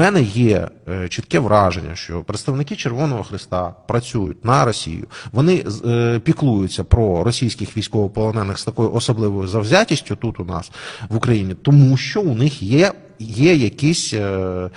мене є е, чітке враження, що представники Червоного Христа працюють на Росію. Вони е, піклуються про російських військовополонених з такою особливою завзятістю тут у нас в Україні, тому що у них є. Є якийсь е,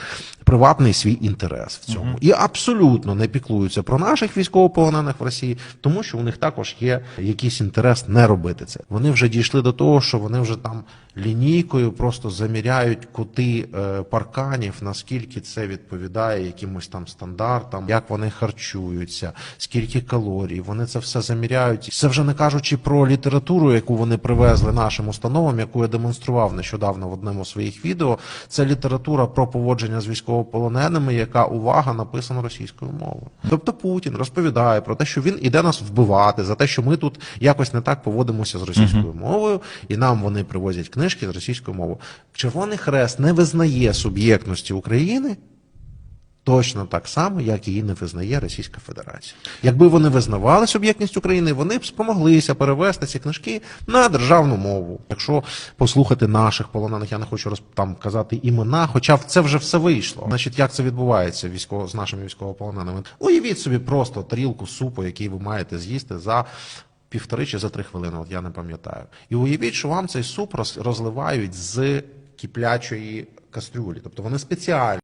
приватний свій інтерес в цьому, і абсолютно не піклуються про наших військовополонених в Росії, тому що у них також є якийсь інтерес не робити це. Вони вже дійшли до того, що вони вже там лінійкою просто заміряють кути е, парканів, наскільки це відповідає якимось там стандартам, як вони харчуються, скільки калорій. Вони це все заміряють. Це вже не кажучи про літературу, яку вони привезли нашим установам, яку я демонстрував нещодавно в одному з своїх відео. Це література про поводження з військовополоненими, яка увага написана російською мовою. Тобто Путін розповідає про те, що він іде нас вбивати за те, що ми тут якось не так поводимося з російською мовою, і нам вони привозять книжки з російською мовою. Червоний Хрест не визнає суб'єктності України. Точно так само, як її не визнає Російська Федерація. Якби вони визнавали суб'єктність України, вони б спромоглися перевести ці книжки на державну мову. Якщо послухати наших полонених, я не хочу роз, там казати імена, хоча це вже все вийшло. Значить, як це відбувається військово з нашими військовополоненими? Уявіть собі просто тарілку супу, який ви маєте з'їсти за. Півтори чи за три хвилини, от я не пам'ятаю. І уявіть, що вам цей суп розливають з киплячої кастрюлі. Тобто вони спеціально